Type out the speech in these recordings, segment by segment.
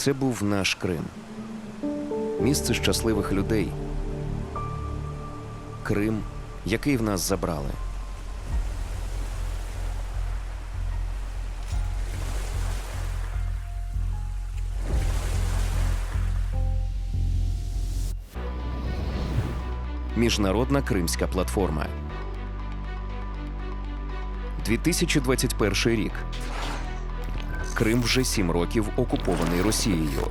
це був наш Крим. Місце щасливих людей. Крим, який в нас забрали. Міжнародна Кримська платформа. 2021 рік. Крим вже сім років окупований Росією.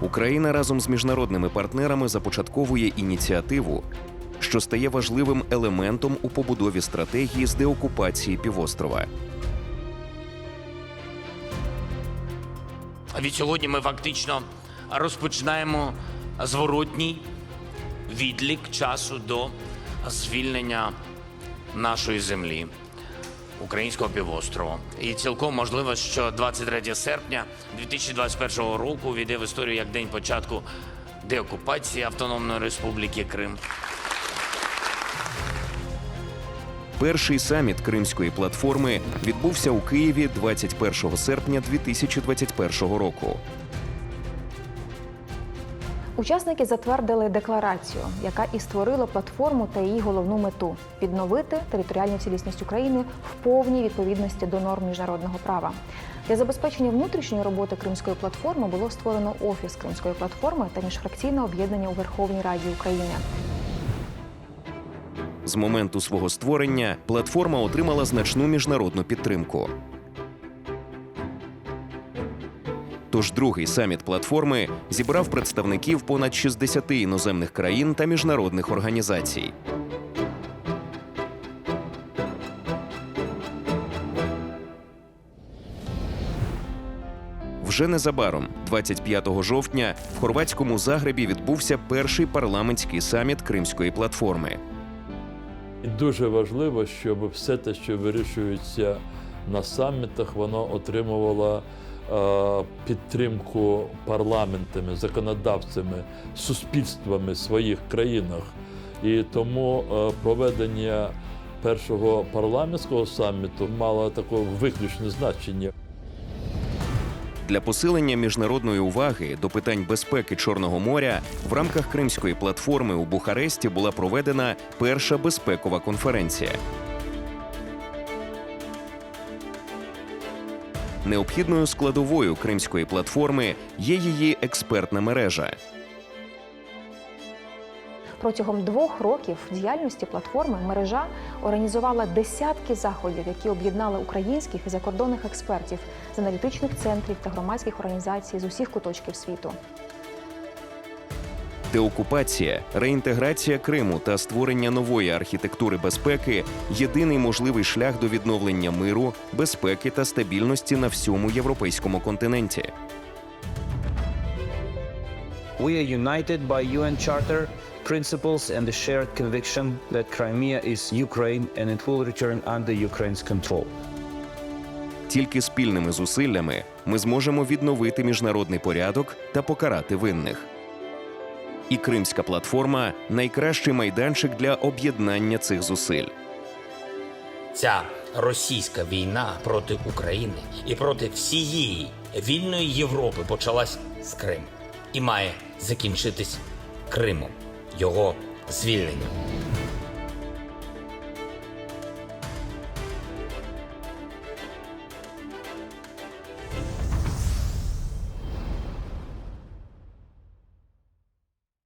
Україна разом з міжнародними партнерами започатковує ініціативу, що стає важливим елементом у побудові стратегії з деокупації півострова. Відсьогодні ми фактично розпочинаємо зворотній відлік часу до звільнення нашої землі, українського півострову. І цілком можливо, що 23 серпня 2021 року увійде в історію як день початку деокупації Автономної Республіки Крим. Перший саміт Кримської платформи відбувся у Києві 21 серпня 2021 року. Учасники затвердили декларацію, яка і створила платформу та її головну мету відновити територіальну цілісність України в повній відповідності до норм міжнародного права. Для забезпечення внутрішньої роботи Кримської платформи було створено офіс Кримської платформи та міжфракційне об'єднання у Верховній Раді України. З моменту свого створення платформа отримала значну міжнародну підтримку. Тож другий саміт платформи зібрав представників понад 60 іноземних країн та міжнародних організацій. Вже незабаром, 25 жовтня, в хорватському Загребі відбувся перший парламентський саміт Кримської платформи. Дуже важливо, щоб все те, що вирішується на самітах, воно отримувало підтримку парламентами, законодавцями, суспільствами в своїх країнах. І тому е, проведення першого парламентського саміту мало таке виключне значення. Для посилення міжнародної уваги до питань безпеки Чорного моря в рамках Кримської платформи у Бухаресті була проведена перша безпекова конференція. Необхідною складовою Кримської платформи є її експертна мережа. Протягом двох років діяльності платформи мережа організувала десятки заходів, які об'єднали українських і закордонних експертів з аналітичних центрів та громадських організацій з усіх куточків світу. Деокупація, реінтеграція Криму та створення нової архітектури безпеки єдиний можливий шлях до відновлення миру, безпеки та стабільності на всьому європейському континенті. We are united by UN Charter principles and the shared conviction that Crimea is Ukraine and it will return under Ukraine's control. Тільки спільними зусиллями ми зможемо відновити міжнародний порядок та покарати винних. І Кримська платформа найкращий майданчик для об'єднання цих зусиль. Ця російська війна проти України і проти всієї вільної Європи почалась з Криму і має закінчитись Кримом, його звільненням.